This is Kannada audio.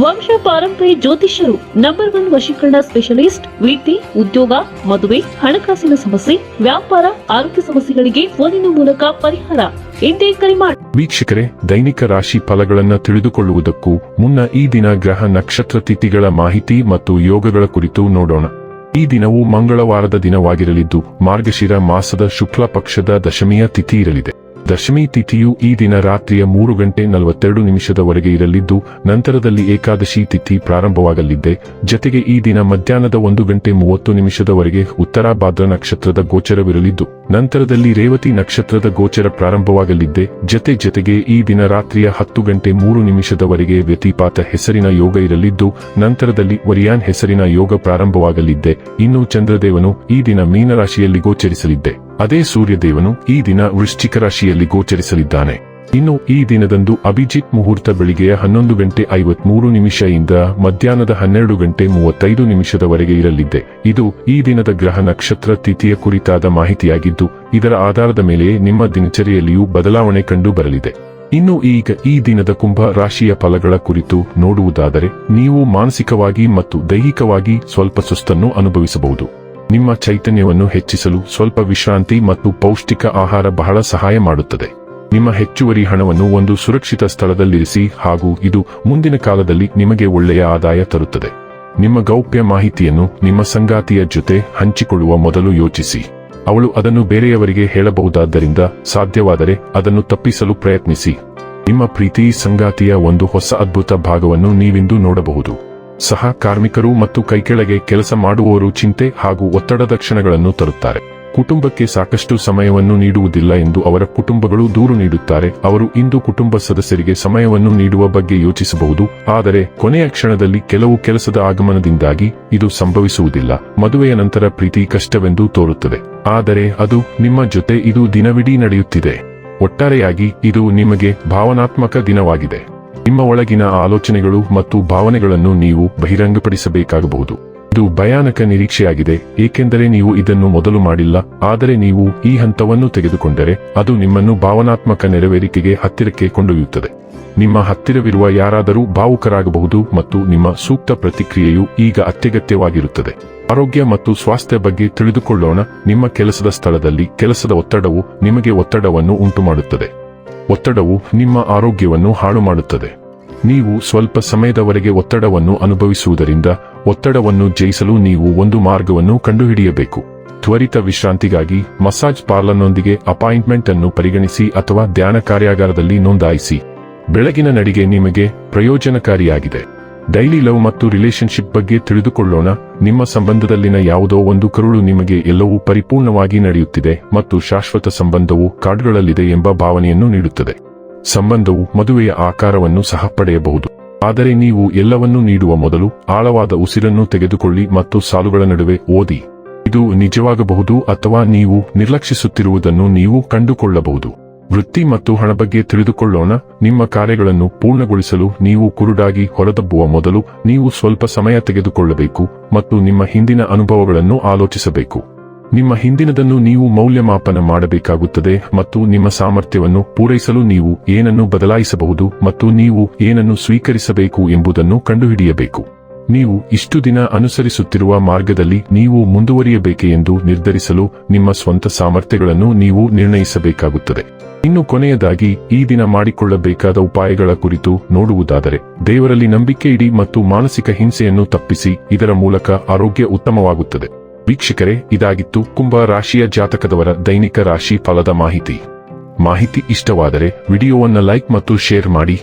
ವಂಶ ಪಾರಂಪರ್ಯ ಜ್ಯೋತಿಷ್ಯರು ನಂಬರ್ ಒನ್ ವಶೀಕರಣ ಸ್ಪೆಷಲಿಸ್ಟ್ ವೃತ್ತಿ ಉದ್ಯೋಗ, ಮದುವೆ, ಹಣಕಾಸಿನ ಸಮಸ್ಯೆ, ವ್ಯಾಪಾರ, ಆರೋಗ್ಯ ಸಮಸ್ಯೆಗಳಿಗೆ ಫೋನಿನ ಮೂಲಕ ಪರಿಹಾರ. ಎಂದೇ ಕರೆ ಮಾಡಿ ವೀಕ್ಷಕರೇ, ದೈನಿಕ ರಾಶಿ ಫಲಗಳನ್ನು ತಿಳಿದುಕೊಳ್ಳುವುದಕ್ಕೂ ಮುನ್ನ ಈ ದಿನ ಗ್ರಹ ನಕ್ಷತ್ರ ತಿಥಿಗಳ ಮಾಹಿತಿ ಮತ್ತು ಯೋಗಗಳ ಕುರಿತು ನೋಡೋಣ. ಈ ದಿನವು ಮಂಗಳವಾರದ ದಿನವಾಗಿರಲಿದ್ದು, ಮಾರ್ಗಶಿರ ಮಾಸದ ಶುಕ್ಲ ಪಕ್ಷದ ದಶಮಿಯ ತಿಥಿ ಇರಲಿದೆ. ದಶಮಿ ತಿಥಿಯು ಈ ದಿನ ರಾತ್ರಿಯ ಮೂರು ಗಂಟೆ ನಲವತ್ತೆರಡು ನಿಮಿಷದವರೆಗೆ ಇರಲಿದ್ದು, ನಂತರದಲ್ಲಿ ಏಕಾದಶಿ ತಿಥಿ ಪ್ರಾರಂಭವಾಗಲಿದೆ. ಜತೆಗೆ ಈ ದಿನ ಮಧ್ಯಾಹ್ನದ ಒಂದು ಗಂಟೆ ಮೂವತ್ತು ನಿಮಿಷದವರೆಗೆ ಉತ್ತರ ಭಾದ್ರ ನಕ್ಷತ್ರದ ಗೋಚರವಿರಲಿದ್ದು, ನಂತರದಲ್ಲಿ ರೇವತಿ ನಕ್ಷತ್ರದ ಗೋಚರ ಪ್ರಾರಂಭವಾಗಲಿದ್ದೆ ಜತೆ ಜತೆಗೆ ಈ ದಿನ ರಾತ್ರಿಯ ಹತ್ತು ಗಂಟೆ ಮೂರು ನಿಮಿಷದವರೆಗೆ ವ್ಯತಿಪಾತ ಹೆಸರಿನ ಯೋಗ ಇರಲಿದ್ದು, ನಂತರದಲ್ಲಿ ವರಿಯಾನ್ ಹೆಸರಿನ ಯೋಗ ಪ್ರಾರಂಭವಾಗಲಿದ್ದೆ ಇನ್ನು ಚಂದ್ರದೇವನು ಈ ದಿನ ಮೀನರಾಶಿಯಲ್ಲಿ ಗೋಚರಿಸಲಿದ್ದೆ ಅದೇ ಸೂರ್ಯದೇವನು ಈ ದಿನ ವೃಶ್ಚಿಕ ರಾಶಿಯಲ್ಲಿ ಗೋಚರಿಸಲಿದ್ದಾನೆ. ಇನ್ನು ಈ ದಿನದಂದು ಅಭಿಜಿತ್ ಮುಹೂರ್ತ ಬೆಳಿಗ್ಗೆಯ ಹನ್ನೊಂದು ಗಂಟೆ ಐವತ್ಮೂರು ಇಂದ ಮಧ್ಯಾಹ್ನದ ಹನ್ನೆರಡು ಗಂಟೆ ಮೂವತ್ತೈದು ನಿಮಿಷದವರೆಗೆ ಇರಲಿದೆ ಇದು ಈ ದಿನದ ಗ್ರಹ ನಕ್ಷತ್ರ ತಿಥಿಯ ಕುರಿತಾದ ಮಾಹಿತಿಯಾಗಿದ್ದು, ಇದರ ಆಧಾರದ ಮೇಲೆಯೇ ನಿಮ್ಮ ದಿನಚರಿಯಲ್ಲಿಯೂ ಬದಲಾವಣೆ ಕಂಡು ಬರಲಿದೆ. ಇನ್ನು ಈಗ ಈ ದಿನದ ಕುಂಭ ರಾಶಿಯ ಫಲಗಳ ಕುರಿತು ನೋಡುವುದಾದರೆ, ನೀವು ಮಾನಸಿಕವಾಗಿ ಮತ್ತು ದೈಹಿಕವಾಗಿ ಸ್ವಲ್ಪ ಸುಸ್ತನ್ನು ಅನುಭವಿಸಬಹುದು. ನಿಮ್ಮ ಚೈತನ್ಯವನ್ನು ಹೆಚ್ಚಿಸಲು ಸ್ವಲ್ಪ ವಿಶ್ರಾಂತಿ ಮತ್ತು ಪೌಷ್ಟಿಕ ಆಹಾರ ಬಹಳ ಸಹಾಯ ಮಾಡುತ್ತದೆ. ನಿಮ್ಮ ಹೆಚ್ಚುವರಿ ಹಣವನ್ನು ಒಂದು ಸುರಕ್ಷಿತ ಸ್ಥಳದಲ್ಲಿರಿಸಿ ಹಾಗೂ ಇದು ಮುಂದಿನ ಕಾಲದಲ್ಲಿ ನಿಮಗೆ ಒಳ್ಳೆಯ ಆದಾಯ ತರುತ್ತದೆ. ನಿಮ್ಮ ಗೌಪ್ಯ ಮಾಹಿತಿಯನ್ನು ನಿಮ್ಮ ಸಂಗಾತಿಯ ಜೊತೆ ಹಂಚಿಕೊಳ್ಳುವ ಮೊದಲು ಯೋಚಿಸಿ. ಅವಳು ಅದನ್ನು ಬೇರೆಯವರಿಗೆ ಹೇಳಬಹುದಾದ್ದರಿಂದ ಸಾಧ್ಯವಾದರೆ ಅದನ್ನು ತಪ್ಪಿಸಲು ಪ್ರಯತ್ನಿಸಿ. ನಿಮ್ಮ ಪ್ರೀತಿ ಸಂಗಾತಿಯ ಒಂದು ಹೊಸ ಅದ್ಭುತ ಭಾಗವನ್ನು ನೀವಿಂದು ನೋಡಬಹುದು. ಸಹ ಕಾರ್ಮಿಕರು ಮತ್ತು ಕೈಕೆಳಗೆ ಕೆಲಸ ಮಾಡುವವರು ಚಿಂತೆ ಹಾಗೂ ಒತ್ತಡದ ಕ್ಷಣಗಳನ್ನು ತರುತ್ತಾರೆ. ಕುಟುಂಬಕ್ಕೆ ಸಾಕಷ್ಟು ಸಮಯವನ್ನು ನೀಡುವುದಿಲ್ಲ ಎಂದು ಅವರ ಕುಟುಂಬಗಳು ದೂರು ನೀಡುತ್ತಾರೆ. ಅವರು ಇಂದು ಕುಟುಂಬ ಸದಸ್ಯರಿಗೆ ಸಮಯವನ್ನು ನೀಡುವ ಬಗ್ಗೆ ಯೋಚಿಸಬಹುದು. ಆದರೆ ಕೊನೆಯ ಕ್ಷಣದಲ್ಲಿ ಕೆಲವು ಕೆಲಸದ ಆಗಮನದಿಂದಾಗಿ ಇದು ಸಂಭವಿಸುವುದಿಲ್ಲ. ಮದುವೆಯ ನಂತರ ಪ್ರೀತಿ ಕಷ್ಟವೆಂದು ತೋರುತ್ತದೆ. ಆದರೆ ಅದು ನಿಮ್ಮ ಜೊತೆ ಇದು ದಿನವಿಡೀ ನಡೆಯುತ್ತಿದೆ. ಒಟ್ಟಾರೆಯಾಗಿ ಇದು ನಿಮಗೆ ಭಾವನಾತ್ಮಕ ದಿನವಾಗಿದೆ. ನಿಮ್ಮ ಒಳಗಿನ ಆಲೋಚನೆಗಳು ಮತ್ತು ಭಾವನೆಗಳನ್ನು ನೀವು ಬಹಿರಂಗಪಡಿಸಬೇಕಾಗಬಹುದು. ಇದು ಭಯಾನಕ ನಿರೀಕ್ಷೆಯಾಗಿದೆ, ಏಕೆಂದರೆ ನೀವು ಇದನ್ನು ಮೊದಲು ಮಾಡಿಲ್ಲ, ಆದರೆ ನೀವು ಈ ಹಂತವನ್ನು ತೆಗೆದುಕೊಂಡರೆ ಅದು ನಿಮ್ಮನ್ನು ಭಾವನಾತ್ಮಕ ನೆರವೇರಿಕೆಗೆ ಹತ್ತಿರಕ್ಕೆ ಕೊಂಡೊಯ್ಯುತ್ತದೆ. ನಿಮ್ಮ ಹತ್ತಿರವಿರುವ ಯಾರಾದರೂ ಭಾವುಕರಾಗಬಹುದು ಮತ್ತು ನಿಮ್ಮ ಸೂಕ್ತ ಪ್ರತಿಕ್ರಿಯೆಯು ಈಗ ಅತ್ಯಗತ್ಯವಾಗಿರುತ್ತದೆ. ಆರೋಗ್ಯ ಮತ್ತು ಸ್ವಾಸ್ಥ್ಯ ಬಗ್ಗೆ ತಿಳಿದುಕೊಳ್ಳೋಣ, ನಿಮ್ಮ ಕೆಲಸದ ಸ್ಥಳದಲ್ಲಿ ಕೆಲಸದ ಒತ್ತಡವು ನಿಮಗೆ ಒತ್ತಡವನ್ನು ಉಂಟುಮಾಡುತ್ತದೆ. ಒತ್ತಡವು ನಿಮ್ಮ ಆರೋಗ್ಯವನ್ನು ಹಾಳು ಮಾಡುತ್ತದೆ ನೀವು ಸ್ವಲ್ಪ ಸಮಯದವರೆಗೆ ಒತ್ತಡವನ್ನು ಅನುಭವಿಸುವುದರಿಂದ ಒತ್ತಡವನ್ನು ಜಯಿಸಲು ನೀವು ಒಂದು ಮಾರ್ಗವನ್ನು ಕಂಡುಹಿಡಿಯಬೇಕು. ತ್ವರಿತ ವಿಶ್ರಾಂತಿಗಾಗಿ ಮಸಾಜ್ ಪಾರ್ಲರ್ನೊಂದಿಗೆ ಅಪಾಯಿಂಟ್ಮೆಂಟ್ ಅನ್ನು ಪರಿಗಣಿಸಿ ಅಥವಾ ಧ್ಯಾನ ಕಾರ್ಯಾಗಾರದಲ್ಲಿ ನೋಂದಾಯಿಸಿ. ಬೆಳಗಿನ ನಡಿಗೆ ನಿಮಗೆ ಪ್ರಯೋಜನಕಾರಿಯಾಗಿದೆ. ಡೈಲಿ ಲವ್ ಮತ್ತು ರಿಲೇಶನ್ಶಿಪ್ ಬಗ್ಗೆ ತಿಳಿದುಕೊಳ್ಳೋಣ. ನಿಮ್ಮ ಸಂಬಂಧದಲ್ಲಿನ ಯಾವುದೋ ಒಂದು ಕರುಳು ನಿಮಗೆ ಎಲ್ಲವೂ ಪರಿಪೂರ್ಣವಾಗಿ ನಡೆಯುತ್ತಿದೆ ಮತ್ತು ಶಾಶ್ವತ ಸಂಬಂಧವು ಕಾಡುಗಳಲ್ಲಿದೆ ಎಂಬ ಭಾವನೆಯನ್ನು ನೀಡುತ್ತದೆ. ಸಂಬಂಧವು ಮದುವೆಯ ಆಕಾರವನ್ನು ಸಹ ಪಡೆಯಬಹುದು. ಆದರೆ ನೀವು ಎಲ್ಲವನ್ನೂ ನೀಡುವ ಮೊದಲು ಆಳವಾದ ಉಸಿರನ್ನು ತೆಗೆದುಕೊಳ್ಳಿ ಮತ್ತು ಸಾಲುಗಳ ನಡುವೆ ಓದಿ. ಇದು ನಿಜವಾಗಬಹುದು ಅಥವಾ ನೀವು ನಿರ್ಲಕ್ಷಿಸುತ್ತಿರುವುದನ್ನು ನೀವು ಕಂಡುಕೊಳ್ಳಬಹುದು. ವೃತ್ತಿ ಮತ್ತು ಹಣ ಬಗ್ಗೆ ತಿಳಿದುಕೊಳ್ಳೋಣ. ನಿಮ್ಮ ಕಾರ್ಯಗಳನ್ನು ಪೂರ್ಣಗೊಳಿಸಲು ನೀವು ಕುರುಡಾಗಿ ಹೊರದಬ್ಬುವ ಮೊದಲು ನೀವು ಸ್ವಲ್ಪ ಸಮಯ ತೆಗೆದುಕೊಳ್ಳಬೇಕು ಮತ್ತು ನಿಮ್ಮ ಹಿಂದಿನ ಅನುಭವಗಳನ್ನು ಆಲೋಚಿಸಬೇಕು. ನಿಮ್ಮ ಹಿಂದಿನದನ್ನು ನೀವು ಮೌಲ್ಯಮಾಪನ ಮಾಡಬೇಕಾಗುತ್ತದೆ ಮತ್ತು ನಿಮ್ಮ ಸಾಮರ್ಥ್ಯವನ್ನು ಪೂರೈಸಲು ನೀವು ಏನನ್ನು ಬದಲಾಯಿಸಬಹುದು ಮತ್ತು ನೀವು ಏನನ್ನು ಸ್ವೀಕರಿಸಬೇಕು ಎಂಬುದನ್ನು ಕಂಡುಹಿಡಿಯಬೇಕು. ನೀವು ಇಷ್ಟು ದಿನ ಅನುಸರಿಸುತ್ತಿರುವ ಮಾರ್ಗದಲ್ಲಿ ನೀವು ಮುಂದುವರಿಯಬೇಕೆ ಎಂದು ನಿರ್ಧರಿಸಲು ನಿಮ್ಮ ಸ್ವಂತ ಸಾಮರ್ಥ್ಯಗಳನ್ನು ನೀವು ನಿರ್ಣಯಿಸಬೇಕಾಗುತ್ತದೆ. ಇನ್ನು ಕೊನೆಯದಾಗಿ, ಈ ದಿನ ಮಾಡಿಕೊಳ್ಳಬೇಕಾದ ಉಪಾಯಗಳ ಕುರಿತು ನೋಡುವುದಾದರೆ, ದೇವರಲ್ಲಿ ನಂಬಿಕೆ ಇಡಿ ಮತ್ತು ಮಾನಸಿಕ ಹಿಂಸೆಯನ್ನು ತಪ್ಪಿಸಿ, ಇದರ ಮೂಲಕ ಆರೋಗ್ಯ ಉತ್ತಮವಾಗುತ್ತದೆ. ವೀಕ್ಷಕರೇ, ಇದಾಗಿತ್ತು ಕುಂಭ ರಾಶಿಯ ಜಾತಕದವರ ದೈನಿಕ ರಾಶಿ ಫಲದ ಮಾಹಿತಿ. ಮಾಹಿತಿ ಇಷ್ಟವಾದರೆ, ವಿಡಿಯೋವನ್ನು ಲೈಕ್ ಮತ್ತು ಶೇರ್ ಮಾಡಿ.